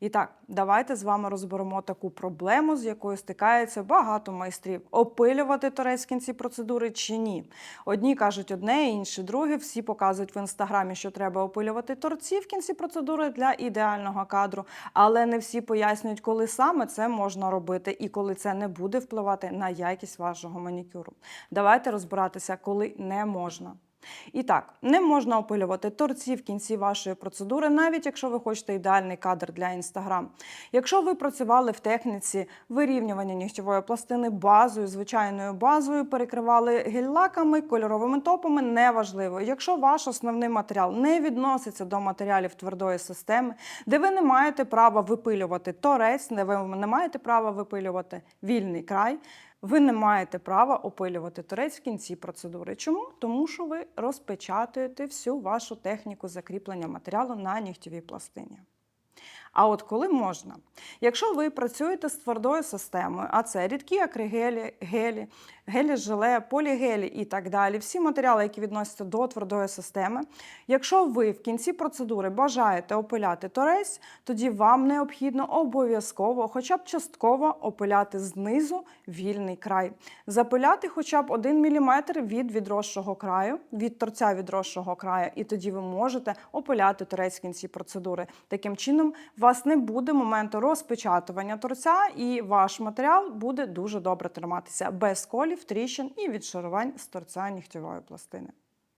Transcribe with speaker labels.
Speaker 1: І так, давайте з вами розберемо таку проблему, з якою стикається багато майстрів: опилювати торець в кінці процедури чи ні. Одні кажуть одне, інші друге. Всі показують в інстаграмі, що треба опилювати торці в кінці процедури для ідеального кадру, але не всі пояснюють, коли саме це можна робити і коли це не буде впливати на якість вашого манікюру. Давайте розбиратися, коли не можна. І так, не можна опилювати торці в кінці вашої процедури, навіть якщо ви хочете ідеальний кадр для Інстаграм. Якщо ви працювали в техніці вирівнювання нігтєвої пластини базою, звичайною базою, перекривали гель-лаками, кольоровими топами, неважливо. Якщо ваш основний матеріал не відноситься до матеріалів твердої системи, де ви не маєте права випилювати торець, де ви не маєте права випилювати вільний край. Ви не маєте права опилювати торець в кінці процедури. Чому? Тому що ви розпечатуєте всю вашу техніку закріплення матеріалу на нігтєвій пластині. А от коли можна? Якщо ви працюєте з твердою системою, а це рідкі акригелі, гелі, гелі желе, полігелі і так далі, всі матеріали, які відносяться до твердої системи. Якщо ви в кінці процедури бажаєте опиляти торець, тоді вам необхідно обов'язково, хоча б частково опиляти знизу вільний край, запиляти хоча б 1 мм від відросшого краю, від торця відросшого краю, і тоді ви можете опиляти торець в кінці процедури. Таким чином, у вас не буде моменту розпечатування торця, і ваш матеріал буде дуже добре триматися без колів, тріщин і відшарувань з торця нігтєвої пластини.